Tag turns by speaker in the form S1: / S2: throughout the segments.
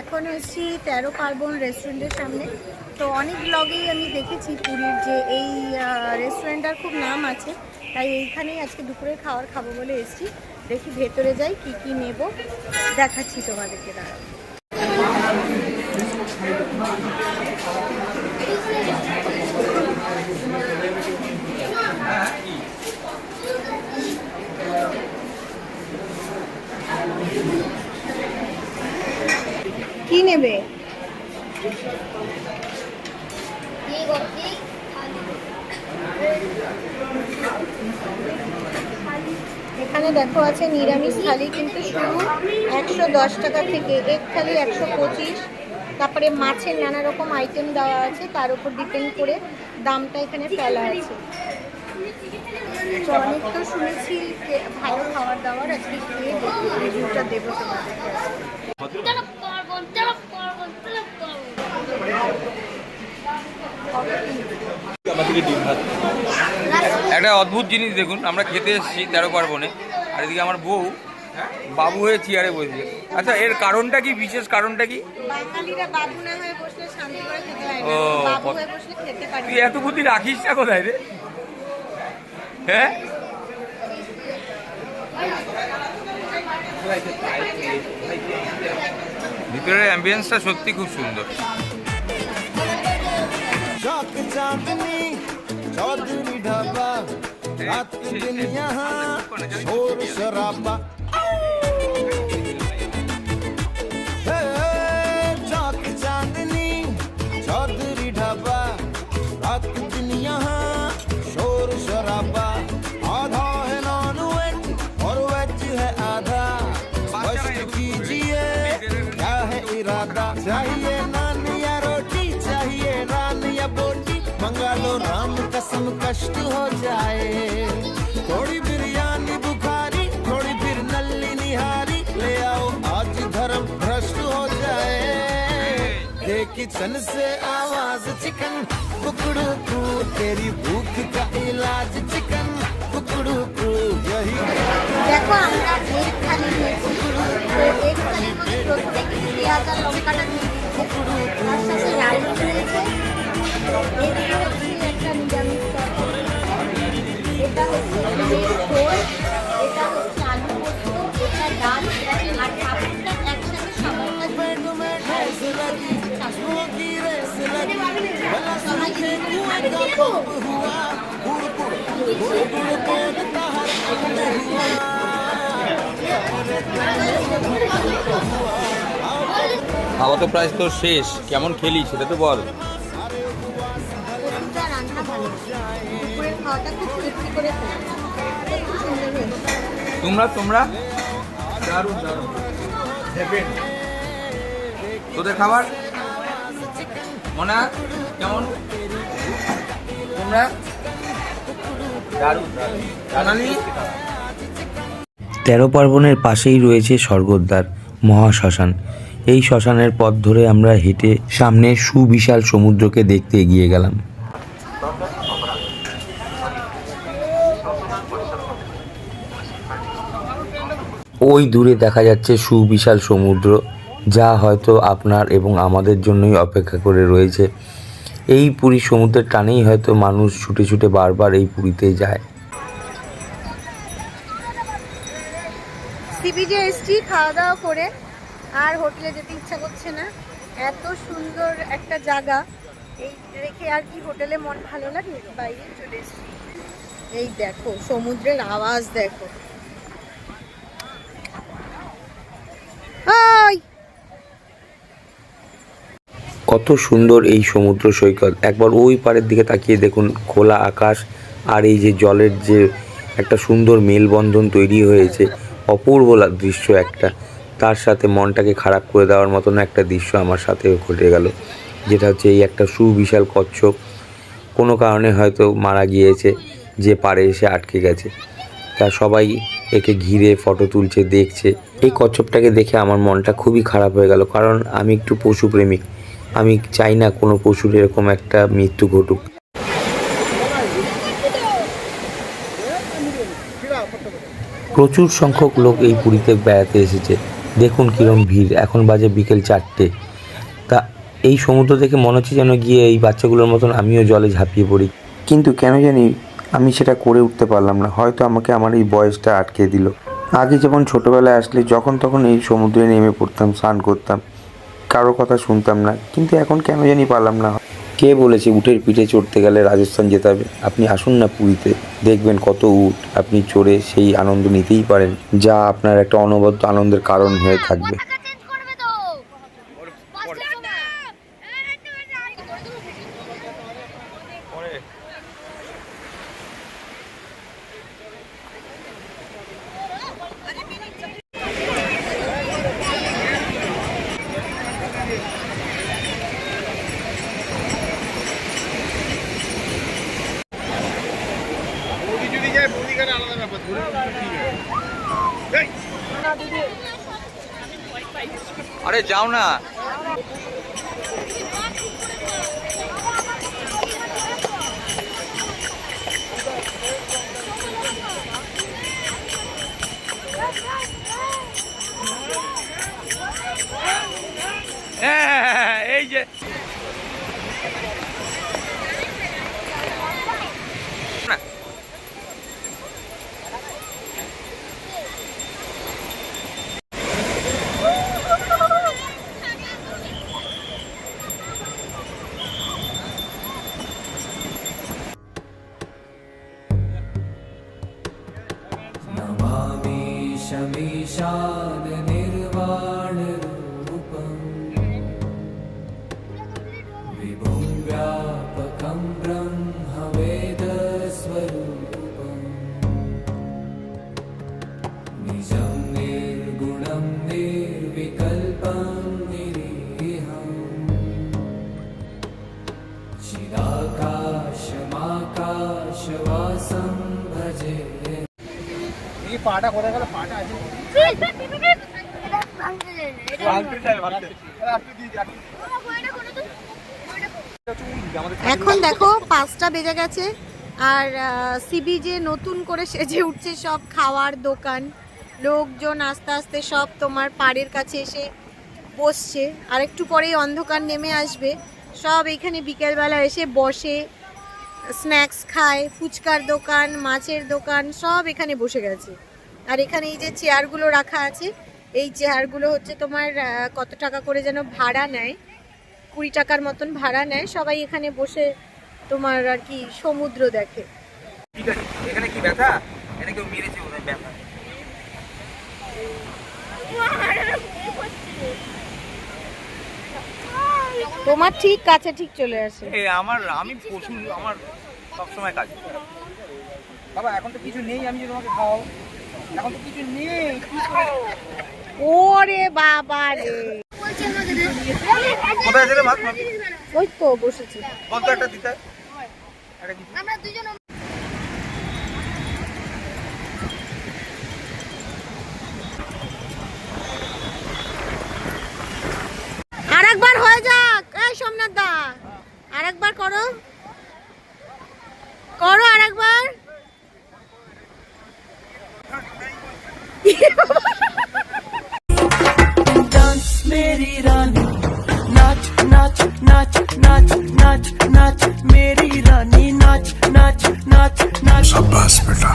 S1: এখন এসেছি তেরো পার্বণ রেস্টুরেন্টের সামনে। তো অনেক ব্লগেই আমি দেখেছি পুরীর যে এই রেস্টুরেন্টটার খুব নাম আছে। তাই এইখানেই আজকে দুপুরের খাবার খাব বলে এসেছি। দেখি ভেতরে যাই, কি কি নেব। দেখাচ্ছি তোমাদেরকে দাঁড়া নেবে? এখানে দেখো আছে নিরামিষ থালি, কিন্তু শুরু একশো দশ টাকা থেকে। এক থালি একশো পঁচিশ। তারপরে মাছের নানা রকম আইটেম দেওয়া আছে, তার উপর ডিপেন্ড করে দামটা এখানে ফেলা আছে। অনেক তো শুনেছি ভালো খাবার দাবার, আজকে খেয়ে দেবো তোমাদেরকে
S2: একটা অদ্ভুত জিনিস দেখুন আমরা খেতে এসেছি তেরো পার্বণে আর এদিকে আমার বউ বাবু হয়ে চেয়ারে বসে আচ্ছা এর কারণটা কি? বিশেষ কারণটা কি? ও, তুই এত বুদ্ধি রাখিস না কোথায় রে? হ্যাঁ? ভিতরের অ্যাম্বিয়েন্সটা সত্যি খুব সুন্দর।
S3: चौक चांदनी चौधरी ढाबा रात दिन यहाँ शोर शराबा। कसम कष्ट हो जाए थोड़ी बिरयानी बुखारी थोड़ी फिर नल्ली निहारी ले आओ आज धर्म भ्रष्ट हो जाए ये किचन से आवाज चिकन कुकड़ू कू तेरी भूख का इलाज चिकन कुकड़ू कू यही
S1: দেখো আমরা এক থালি নিয়েছি তো এক থালির মধ্যে প্রত্যেক পেঁয়াজ আর লঙ্কাটা দিয়ে
S2: খাওয়া তো প্রায় তো শেষ। কেমন খেলি সেটা তো বল। তোমরা তোমরা? তোদের খাবার? মনে কেমন? তোমরা? দারুণ দারুণ।
S4: তেরো পার্বণের পাশেই রয়েছে স্বর্গদ্বার, মহাশ্মশান। এই শ্মশানের পথ ধরে আমরা হেঁটে সামনে সুবিশাল সমুদ্রকে দেখতে এগিয়ে গেলাম। ওই দূরে দেখা যাচ্ছে সুবিশাল সমুদ্র, যা হয়তো আপনার এবং আমাদের জন্যই অপেক্ষা করে রয়েছে। এই পুরী সমুদ্রের টানেই হয়তো মানুষ ছুটে ছুটে বারবার এই পুরীতে যায়।
S1: সি বিচে এসছি, খাওয়া দাওয়া করে আর হোটেলে যেতে ইচ্ছা করছে না। এত সুন্দর একটা জায়গা। এই রেখে আর কি হোটেলে মন ভালো লাগে? বাইরে চলে এসছি। এই দেখো, সমুদ্রের আওয়াজ দেখো।
S4: কত সুন্দর এই সমুদ্র সৈকত। একবার ওই পাড়ের দিকে তাকিয়ে দেখুন, খোলা আকাশ আর এই যে জলের যে একটা সুন্দর মেলবন্ধন তৈরি হয়েছে। অপূর্ব দৃশ্য একটা। তার সাথে মনটাকে খারাপ করে দেওয়ার মতন একটা দৃশ্য আমার সাথে ঘটে গেল। যেটা হচ্ছে এই একটা সুবিশাল কচ্ছপ। কোনো কারণে হয়তো মারা গিয়েছে, যে পারে এসে আটকে গেছে। তা সবাই একে ঘিরে ফটো তুলছে, দেখছে। এই কচ্ছপটাকে দেখে আমার মনটা খুবই খারাপ হয়ে গেল। কারণ আমি একটু পশুপ্রেমিক আমি চাই না কোনো পশুর এরকম একটা মৃত্যু ঘটুক। প্রচুর সংখ্যক লোক এই পুরীতে বেড়াতে এসেছে। দেখুন কিরম ভিড়। এখন বাজে বিকেল চারটে। তা এই সমুদ্র দেখে মনে হচ্ছে যেন গিয়ে এই বাচ্চাগুলোর মতন আমিও জলে ঝাঁপিয়ে পড়ি। কিন্তু কেন জানি আমি সেটা করে উঠতে পারলাম না। হয়তো আমাকে আমার এই বয়সটা আটকে দিল। আগে যেমন ছোটোবেলায় আসলে যখন তখন এই সমুদ্রে নেমে পড়তাম, স্নান করতাম, কারও কথা শুনতাম না। কিন্তু এখন কেন জানি পারলাম না। কে বলেছে উঠের পিঠে চড়তে গেলে রাজস্থান যেতে হবে? আপনি আসুন না পুরীতে, দেখবেন কত উঠ আপনি চড়ে সেই আনন্দ নিতেই পারেন, যা আপনার একটা অনবদ্য আনন্দের কারণ হয়ে থাকবে।
S2: আরে যাও না। হ্যাঁ,
S1: এখন দেখো পাঁচটা বেজে গেছে আর সিবি যে নতুন করে সেজে উঠছে সব খাওয়ার দোকান। লোকজন আস্তে আস্তে সব তোমার পাড়ের কাছে এসে বসছে। আর একটু পরেই অন্ধকার নেমে আসবে। সব এখানে বিকেলবেলা এসে বসে স্ন্যাক্স খায় ফুচকার দোকান মাছের দোকান সব এখানে বসে গেছে। আর এখানে এই যে চেয়ারগুলো রাখা আছে এই চেয়ারগুলো হচ্ছে তোমার কত টাকা করে যেন ভাড়া নেয় কুড়ি টাকার মতন ভাড়া নেয়। সবাই এখানে বসে তোমার আর কি সমুদ্র দেখে।
S2: ঠিক আছে এখানে কি ব্যথা? এটা কেউ মেরেছে বোধহয় ব্যথা।
S1: তোমার ঠিক কাছে ঠিক চলে আসে।
S2: আমার আমি আমার সবসময় কাজ বাবা এখন তো কিছু নেই আমি যে তোমাকে খাওয়াবো। এখন তো কিছু নেই কি করে-
S1: ওরে বাবা রে।
S2: কোথায় ভাত?
S1: ওই তো বসেছে।
S2: একটা দিতে
S5: আমরা দুজন
S1: আরেকবার হয়ে যাক। এই সোমনাথ দা আরেকবার করো। করো আরেকবার।
S6: शाबाश बेटा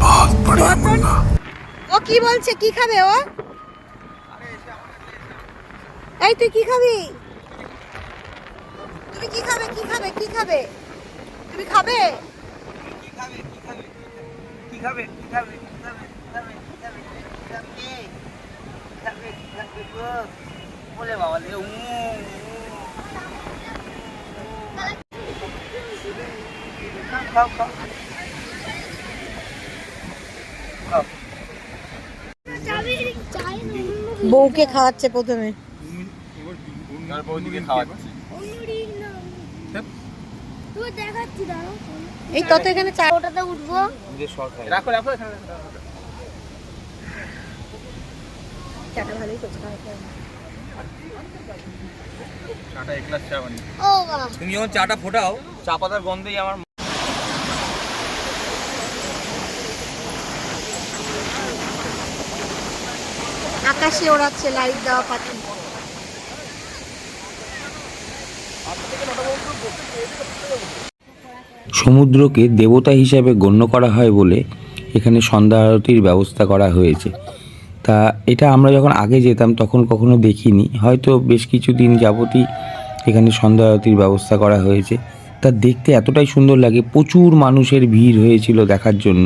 S6: बहुत बढ़िया मुन्ना
S1: ও কি বলছে কি খাবে ও এই তুই কি খাবি তুমি কি খাবে কি খাবে কি খাবে তুমি খাবে
S2: কি খাবে কি খাবে কি খাবে কি খাবে
S1: বউকে খাওয়াচ্ছে প্রথমে। এই তত এখানে
S5: চারটাতে উঠবো।
S2: রাখো রাখো
S1: চাটা ভালোই করছে খাওয়া
S2: চাটা এক গ্লাস চা বানিয়ে তুমি যখন চাটা ফোটাও চা পাতার গন্ধেই আমার
S1: আকাশে ওড়াচ্ছে লাইট দেওয়া পাখি।
S4: সমুদ্রকে দেবতা হিসাবে গণ্য করা হয় বলে এখানে সন্ধ্যা আরতির ব্যবস্থা করা হয়েছে। তা এটা আমরা যখন আগে যেতাম তখন কখনো দেখিনি। হয়তো বেশ কিছু দিন যাবতই এখানে সন্ধ্যা আরতির ব্যবস্থা করা হয়েছে। তা দেখতে এতটাই সুন্দর লাগে, প্রচুর মানুষের ভিড় হয়েছিল দেখার জন্য।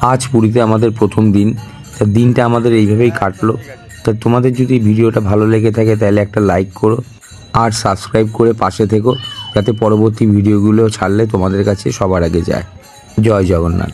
S4: আজ পুরীতে আমাদের প্রথম দিন। তা দিনটা আমাদের এইভাবেই কাটলো। তা তোমাদের যদি ভিডিওটা ভালো লেগে থাকে, তাহলে একটা লাইক করো আর সাবস্ক্রাইব করে পাশে থেকো, যাতে পরবর্তী ভিডিওগুলো ছাড়লে তোমাদের কাছে সবার আগে যায়। জয় জগন্নাথ।